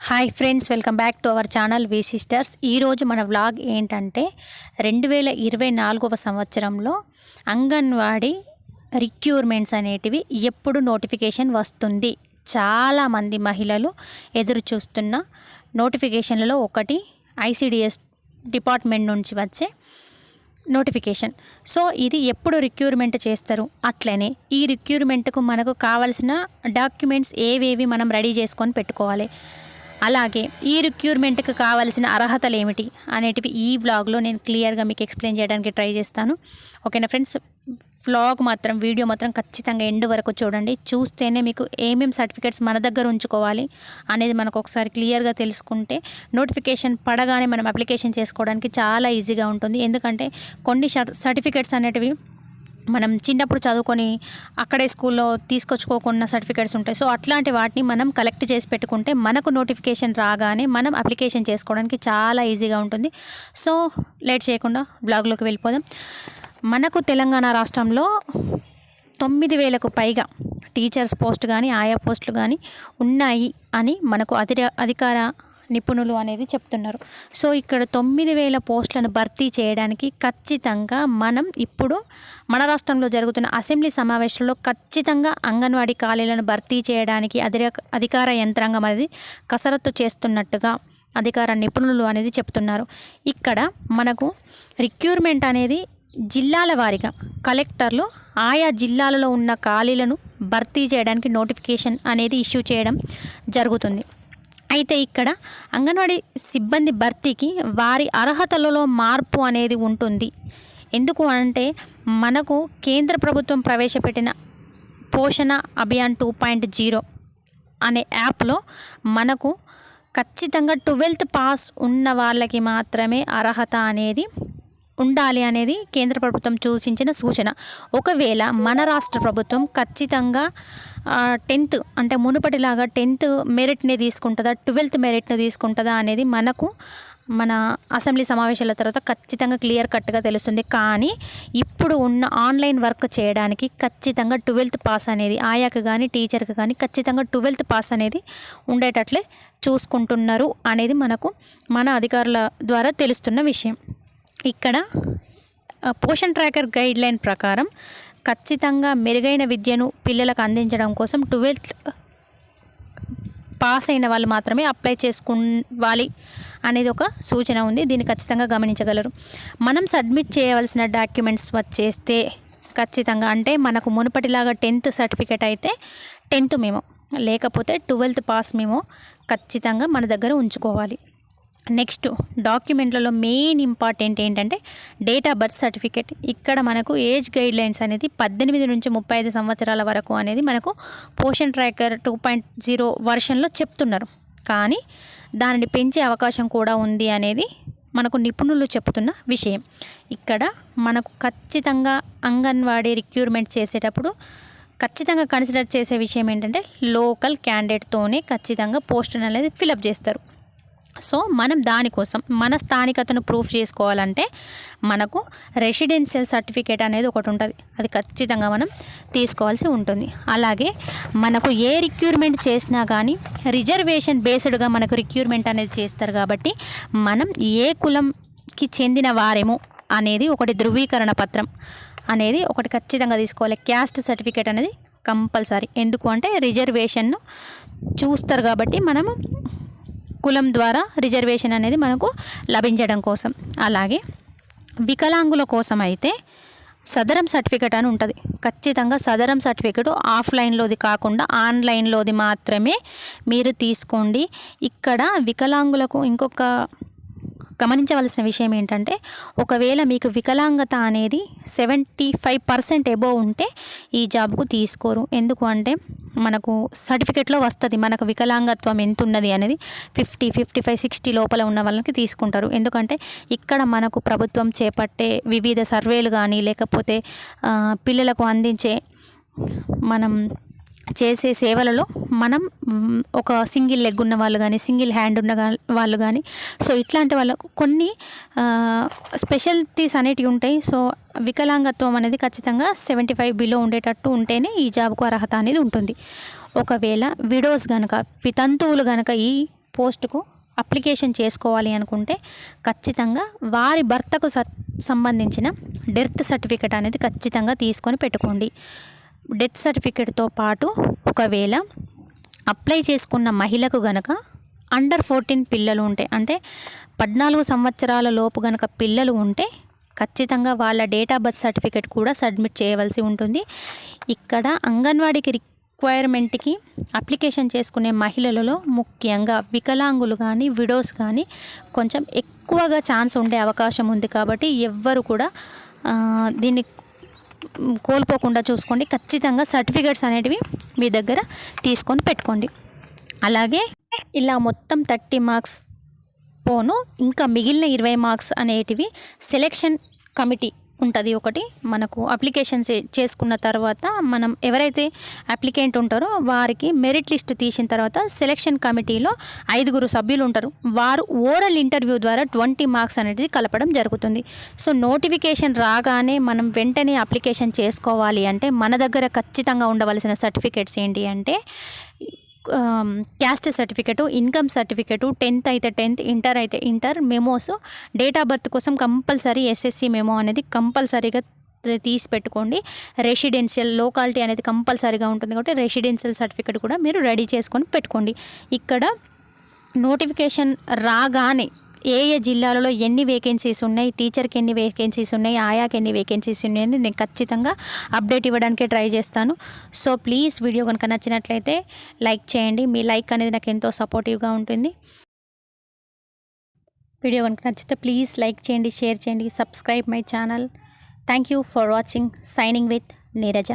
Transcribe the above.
Hi friends welcome back to our channel we sisters ఈరోజు మన vlog ఏంటంటే రెండు వేల ఇరవై నాలుగవ సంవత్సరంలో అంగన్వాడీ రిక్యూర్మెంట్స్ అనేటివి ఎప్పుడు నోటిఫికేషన్ వస్తుంది. చాలామంది మహిళలు ఎదురు చూస్తున్న నోటిఫికేషన్లలో ఒకటి ఐసిడిఎస్ డిపార్ట్మెంట్ నుంచి వచ్చే నోటిఫికేషన్ సో ఇది ఎప్పుడు రిక్యూర్మెంట్ చేస్తారు? అట్లనే ఈ రిక్యూర్మెంట్కు మనకు కావలసిన డాక్యుమెంట్స్ ఏవేవి మనం రెడీ చేసుకొని పెట్టుకోవాలి? అలాగే ఈ రిక్యూర్మెంట్కి కావాల్సిన అర్హతలు ఏమిటి అనేటివి ఈ బ్లాగ్లో నేను క్లియర్గా మీకు ఎక్స్ప్లెయిన్ చేయడానికి ట్రై చేస్తాను. ఓకేనా ఫ్రెండ్స్ బ్లాగ్ మాత్రం వీడియో మాత్రం ఖచ్చితంగా ఎండ్ వరకు చూడండి. చూస్తేనే మీకు ఏమేమి సర్టిఫికేట్స్ మన దగ్గర ఉంచుకోవాలి అనేది మనకు ఒకసారి క్లియర్గా తెలుసుకుంటే నోటిఫికేషన్ పడగానే మనం అప్లికేషన్ చేసుకోవడానికి చాలా ఈజీగా ఉంటుంది. ఎందుకంటే కొన్ని సర్టిఫికేట్స్ అనేటివి మనం చిన్నప్పుడు చదువుకొని అక్కడే స్కూల్లో తీసుకొచ్చుకోకున్న సర్టిఫికేట్స్ ఉంటాయి. సో అట్లాంటి వాటిని మనం కలెక్ట్ చేసి పెట్టుకుంటే మనకు నోటిఫికేషన్ రాగానే మనం అప్లికేషన్ చేసుకోవడానికి చాలా ఈజీగా ఉంటుంది. సో లేట్ చేయకుండా బ్లాగ్లోకి వెళ్ళిపోదాం. మనకు తెలంగాణ రాష్ట్రంలో తొమ్మిది వేలకు పైగా టీచర్స్ పోస్ట్ కానీ ఆయా పోస్టులు కానీ ఉన్నాయి అని మనకు అధి అధికార నిపుణులు అనేది చెప్తున్నారు. సో ఇక్కడ తొమ్మిది వేల పోస్టులను భర్తీ చేయడానికి ఖచ్చితంగా మనం ఇప్పుడు మన రాష్ట్రంలో జరుగుతున్న అసెంబ్లీ సమావేశంలో ఖచ్చితంగా అంగన్వాడీ ఖాళీలను భర్తీ చేయడానికి అధి అధికార యంత్రాంగం అనేది కసరత్తు చేస్తున్నట్టుగా అధికార నిపుణులు అనేది చెప్తున్నారు. ఇక్కడ మనకు రిక్యూర్మెంట్ అనేది జిల్లాల వారీగా కలెక్టర్లు ఆయా జిల్లాలలో ఉన్న ఖాళీలను భర్తీ చేయడానికి నోటిఫికేషన్ అనేది ఇష్యూ చేయడం జరుగుతుంది. అయితే ఇక్కడ అంగన్వాడీ సిబ్బంది భర్తీకి వారి అర్హతలలో మార్పు అనేది ఉంటుంది. ఎందుకు అంటే మనకు కేంద్ర ప్రభుత్వం ప్రవేశపెట్టిన పోషణ అభియాన్ టూ పాయింట్ జీరో అనే యాప్లో మనకు ఖచ్చితంగా ట్వెల్త్ పాస్ ఉన్న వాళ్ళకి మాత్రమే అర్హత అనేది ఉండాలి అనేది కేంద్ర ప్రభుత్వం సూచించిన సూచన. ఒకవేళ మన రాష్ట్ర ప్రభుత్వం ఖచ్చితంగా టెన్త్ అంటే మునుపటిలాగా టెన్త్ మెరిట్ని తీసుకుంటుందా ట్వెల్త్ మెరిట్ని తీసుకుంటుందా అనేది మనకు మన అసెంబ్లీ సమావేశాల తర్వాత ఖచ్చితంగా క్లియర్ కట్గా తెలుస్తుంది. కానీ ఇప్పుడు ఉన్న ఆన్లైన్ వర్క్ చేయడానికి ఖచ్చితంగా ట్వెల్త్ పాస్ అనేది ఆయాకు కానీ టీచర్కి కానీ ఖచ్చితంగా ట్వెల్త్ పాస్ అనేది ఉండేటట్లే చూసుకుంటున్నారు అనేది మనకు మన అధికారుల ద్వారా తెలుస్తున్న విషయం. ఇక్కడ పోషన్ ట్రాకర్ గైడ్లైన్ ప్రకారం ఖచ్చితంగా మెరుగైన విద్యను పిల్లలకు అందించడం కోసం ట్వెల్త్ పాస్ అయిన వాళ్ళు మాత్రమే అప్లై చేసుకోవాలి అనేది ఒక సూచన ఉంది. దీన్ని ఖచ్చితంగా గమనించగలరు. మనం సబ్మిట్ చేయవలసిన డాక్యుమెంట్స్ వచ్చేస్తే ఖచ్చితంగా అంటే మనకు మునుపటిలాగా టెన్త్ సర్టిఫికేట్ అయితే టెన్త్ మేము లేకపోతే ట్వెల్త్ పాస్ మేము ఖచ్చితంగా మన దగ్గర ఉంచుకోవాలి. నెక్స్ట్ డాక్యుమెంట్లలో మెయిన్ ఇంపార్టెంట్ ఏంటంటే డేట్ ఆఫ్ బర్త్ సర్టిఫికేట్. ఇక్కడ మనకు ఏజ్ గైడ్ లైన్స్ అనేది పద్దెనిమిది నుంచి ముప్పై ఐదు సంవత్సరాల వరకు అనేది మనకు Poshan tracker two point zero వర్షన్లో చెప్తున్నారు. కానీ దానిని పెంచే అవకాశం కూడా ఉంది అనేది మనకు నిపుణులు చెప్తున్న విషయం. ఇక్కడ మనకు ఖచ్చితంగా అంగన్వాడీ రిక్యూర్మెంట్ చేసేటప్పుడు ఖచ్చితంగా కన్సిడర్ చేసే విషయం ఏంటంటే లోకల్ క్యాండిడేట్తోనే ఖచ్చితంగా పోస్టును అనేది ఫిలప్ చేస్తారు. సో మనం దానికోసం మన స్థానికతను ప్రూఫ్ చేసుకోవాలంటే మనకు రెసిడెన్షియల్ సర్టిఫికేట్ అనేది ఒకటి ఉంటుంది. అది ఖచ్చితంగా మనం తీసుకోవాల్సి ఉంటుంది. అలాగే మనకు ఏ రిక్యూర్మెంట్ చేసినా కానీ రిజర్వేషన్ బేస్డ్గా మనకు రిక్యూర్మెంట్ అనేది చేస్తారు కాబట్టి మనం ఏ కులంకి చెందిన వారేమో అనేది ఒకటి ధృవీకరణ పత్రం అనేది ఒకటి ఖచ్చితంగా తీసుకోవాలి. క్యాస్ట్ సర్టిఫికేట్ అనేది కంపల్సరీ. ఎందుకు అంటే రిజర్వేషన్ను చూస్తారు కాబట్టి మనము కులం ద్వారా రిజర్వేషన్ అనేది మనకు లభించడం కోసం. అలాగే వికలాంగుల కోసం అయితే సదరం సర్టిఫికేట్ అని ఉంటుంది. ఖచ్చితంగా సదరం సర్టిఫికేట్ ఆఫ్లైన్లోది కాకుండా ఆన్లైన్లోది మాత్రమే మీరు తీసుకోండి. ఇక్కడ వికలాంగులకు ఇంకొక గమనించవలసిన విషయం ఏంటంటే ఒకవేళ మీకు వికలాంగత అనేది సెవెంటీ ఫైవ్ పర్సెంట్ ఎబో ఉంటే ఈ జాబ్కు తీసుకోరు. ఎందుకు అంటే మనకు సర్టిఫికెట్లో వస్తుంది మనకు వికలాంగత్వం ఎంత ఉన్నది అనేది ఫిఫ్టీ ఫిఫ్టీ ఫైవ్ సిక్స్టీ లోపల ఉన్న వాళ్ళకి తీసుకుంటారు. ఎందుకంటే ఇక్కడ మనకు ప్రభుత్వం చేపట్టే వివిధ సర్వేలు కానీ లేకపోతే పిల్లలకు అందించే మనం చేసే సేవలలో మనం ఒక సింగిల్ లెగ్ ఉన్న వాళ్ళు కానీ సింగిల్ హ్యాండ్ ఉన్న వాళ్ళు కానీ సో ఇట్లాంటి వాళ్ళకు కొన్ని స్పెషాలిటీస్ అనేటివి ఉంటాయి. సో వికలాంగత్వం అనేది ఖచ్చితంగా సెవెంటీ ఫైవ్ బిలో ఉండేటట్టు ఉంటేనే ఈ జాబ్కు అర్హత అనేది ఉంటుంది. ఒకవేళ విడోస్ కనుక వితంతువులు కనుక ఈ పోస్టుకు అప్లికేషన్ చేసుకోవాలి అనుకుంటే ఖచ్చితంగా వారి భర్తకు స సంబంధించిన డెత్ సర్టిఫికెట్ అనేది ఖచ్చితంగా తీసుకొని పెట్టుకోండి. డెత్ సర్టిఫికెట్తో పాటు ఒకవేళ అప్లై చేసుకున్న మహిళకు గనక అండర్ ఫోర్టీన్ పిల్లలు ఉంటే అంటే పద్నాలుగు సంవత్సరాల లోపు గనక పిల్లలు ఉంటే ఖచ్చితంగా వాళ్ళ డేట్ ఆఫ్ బర్త్ సర్టిఫికేట్ కూడా సబ్మిట్ చేయవలసి ఉంటుంది. ఇక్కడ అంగన్వాడీకి రిక్వైర్మెంట్కి అప్లికేషన్ చేసుకునే మహిళలలో ముఖ్యంగా వికలాంగులు కానీ విడోస్ కానీ కొంచెం ఎక్కువగా ఛాన్స్ ఉండే అవకాశం ఉంది కాబట్టి ఎవ్వరు కూడా దీన్ని కోల్పోకుండా చూసుకోండి. ఖచ్చితంగా సర్టిఫికేట్స్ అనేటివి మీ దగ్గర తీసుకొని పెట్టుకోండి. అలాగే ఇలా మొత్తం థర్టీ మార్క్స్ పోను ఇంకా మిగిలిన ఇరవై మార్క్స్ అనేటివి సెలెక్షన్ కమిటీ ఉంటుంది ఒకటి. మనకు అప్లికేషన్ చేసుకున్న తర్వాత మనం ఎవరైతే అప్లికెంట్ ఉంటారో వారికి మెరిట్ లిస్ట్ తీసిన తర్వాత సెలెక్షన్ కమిటీలో ఐదుగురు సభ్యులు ఉంటారు. వారు ఓరల్ ఇంటర్వ్యూ ద్వారా ట్వంటీ మార్క్స్ అనేది కలపడం జరుగుతుంది. సో నోటిఫికేషన్ రాగానే మనం వెంటనే అప్లికేషన్ చేసుకోవాలి అంటే మన దగ్గర ఖచ్చితంగా ఉండవలసిన సర్టిఫికేట్స్ ఏంటి అంటే caste certificate income certificate tenth అయితే టెన్త్ ఇంటర్ అయితే inter memos date of birth కోసం కంపల్సరీ ఎస్ఎస్సి మెమో అనేది కంపల్సరీగా తీసి పెట్టుకోండి. రెసిడెన్షియల్ లోకాలిటీ అనేది కంపల్సరీగా ఉంటుంది కాబట్టి రెసిడెన్షియల్ సర్టిఫికెట్ కూడా మీరు రెడీ చేసుకొని పెట్టుకోండి. ఇక్కడ నోటిఫికేషన్ రాగానే ఏ ఏ జిల్లాలలో ఎన్ని వేకెన్సీస్ ఉన్నాయి టీచర్కి ఎన్ని వేకెన్సీస్ ఉన్నాయి ఆయాకి ఎన్ని వేకెన్సీస్ ఉన్నాయని నేను ఖచ్చితంగా అప్డేట్ ఇవ్వడానికి ట్రై చేస్తాను. సో ప్లీజ్ వీడియో కనుక నచ్చినట్లయితే లైక్ చేయండి. మీ లైక్ అనేది నాకు ఎంతో సపోర్టివ్గా ఉంటుంది. వీడియో కనుక నచ్చితే ప్లీజ్ లైక్ చేయండి షేర్ చేయండి subscribe my channel thank you for watching signing with Neeraja